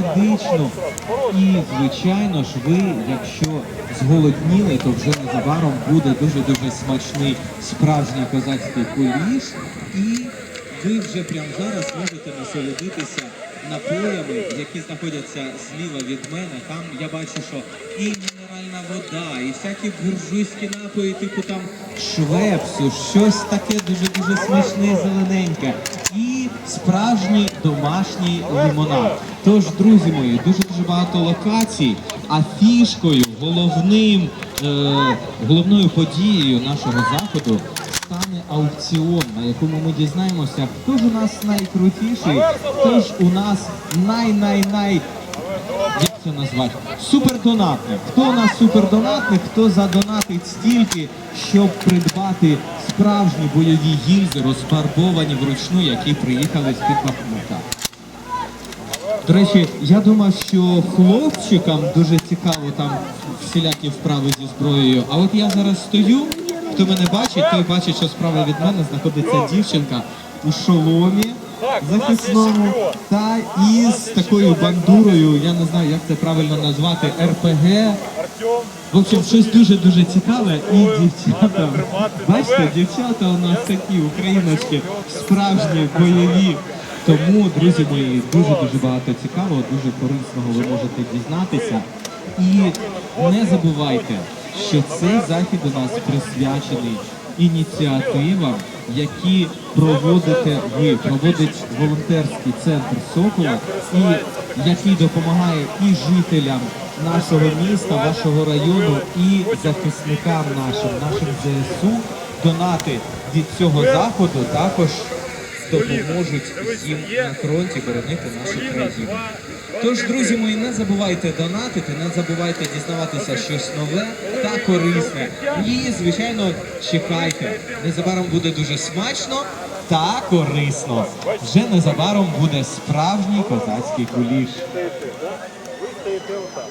медичну. І, звичайно ж, ви, якщо зголодніли, то вже незабаром буде дуже-дуже смачний справжній козацький куліш. І ви вже прямо зараз можете насолодитися напоями, які знаходяться зліва від мене. Там я бачу, що і мінеральна вода, і всякі буржуйські напої, типу там швепсу, щось таке дуже-дуже смачне, зелененьке. Справжній домашній лимонад. Тож, друзі мої, дуже дуже багато локацій, а фішкою, головним, е, головною подією нашого заходу стане аукціон, на якому ми дізнаємося, хто ж у нас найкрутіший, хто ж у нас най-най-най. Це назвати? Супердонатник. Хто у нас супердонатник, хто задонатить стільки, щоб придбати справжні бойові гільзи, розфарбовані вручну, які приїхали з-під Бахмута. До речі, я думав, що хлопчикам дуже цікаво там всілякі вправи зі зброєю. А от я зараз стою, хто мене бачить, той бачить, що справа від мене знаходиться дівчинка у шоломі захисному та із такою бандурою, я не знаю, як це правильно назвати, РПГ. В общем, щось дуже-дуже цікаве. І дівчата, бачите, дівчата у нас такі україночки, справжні бойові. Тому, друзі мої, дуже-дуже багато цікавого, дуже корисного ви можете дізнатися. І не забувайте, що цей захід у нас присвячений ініціативам, які проводите ви, проводить волонтерський центр Сокола, і який допомагає і жителям нашого міста, вашого району, і захисникам нашим, нашим ЗСУ. Донати від цього заходу також допоможуть їм на фронті боронити нашу країну. Тож, друзі мої, не забувайте донатити, не забувайте дізнаватися щось нове та корисне. І, звичайно, чекайте. Незабаром буде дуже смачно та корисно. Вже незабаром буде справжній козацький куліш. Ви стоїте отак.